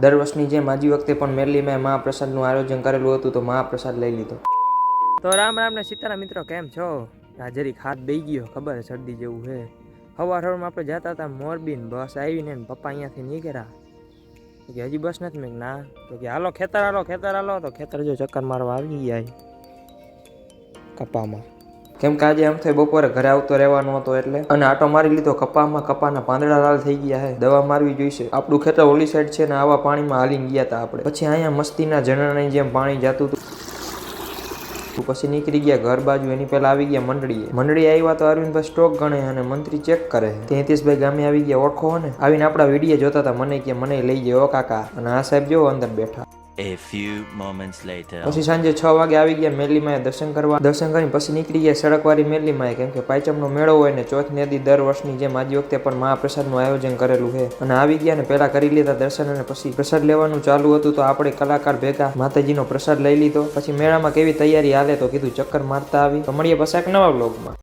દર વર્ષની જેમ આજી વખતે પણ મેરલીમાં મહાપ્રસાદનું આયોજન કરેલું હતું તો મહાપ્રસાદ લઈ લીધો. તો રામ રામ ને સીતારામ મિત્રો, કેમ છો? હાજરી ખાત દઈ ગયો, ખબર શરદી જેવું છે. સવાર સવારમાં આપણે જતા હતા મોરબી બસ આવીને પપ્પા અહીંયાથી નીકળ્યા. કે હજી બસ નથી, મેં ના. તો કે, હાલો ખેતર હાલો ખેતર, હાલો. તો ખેતર જો ચક્કર મારવા આવી ગયા કપામાં. કેમ કે આજે એમ થાય બપોરે ઘરે આવતો રહેવાનો હતો એટલે. અને આટો મારી લીધો, કપામાં કપાના પાંદડા લાલ થઈ ગયા છે દવા મારવી જોઈશે. આપણું ખેતર ઓલી સાઈડ છે ને આવા પાણીમાં હાલીને ગયા હતા આપણે. પછી અહીંયા મસ્તીના જણાની જેમ પાણી જતું હતું પછી નીકળી ગયા ઘર બાજુ, એની પહેલા આવી ગયા મંડળીએ. મંડળી આવ્યા તો અરવિંદભાઈ સ્ટોક ગણે અને મંત્રી ચેક કરે તે હિતેશભાઈ ગામે આવી ગયા ઓળખો ને? આવીને આપણા વીડિયો જોતા હતા મને કે, મને લઈ ગયો કાકા. અને આ સાહેબ જેવો અંદર બેઠા. A few moments later. પછી સાંજે છ વાગે આવી ગયા મેલીમાં દર્શન કરવા. દર્શન કરીને પછી નીકળી ગયા સડકવાળી મેલીમાં કેમ કે પાયચમનો મેળો હોય ને ચોથ નદી દર વર્ષની જેમ આજ વખતે પણ મહાપ્રસાદનું આયોજન કરેલું છે. અને આવી ગયા ને પહેલા કરી લીધા દર્શન અને પછી પ્રસાદ લેવાનું ચાલુ હતું તો આપણે કલાકાર ભેગા માતાજીનો પ્રસાદ લઈ લીધો. પછી મેળામાં કેવી તૈયારી હાલે તો કીધું ચક્કર મારતા આવી. તો મળીએ પછી એક નવા બ્લોગમાં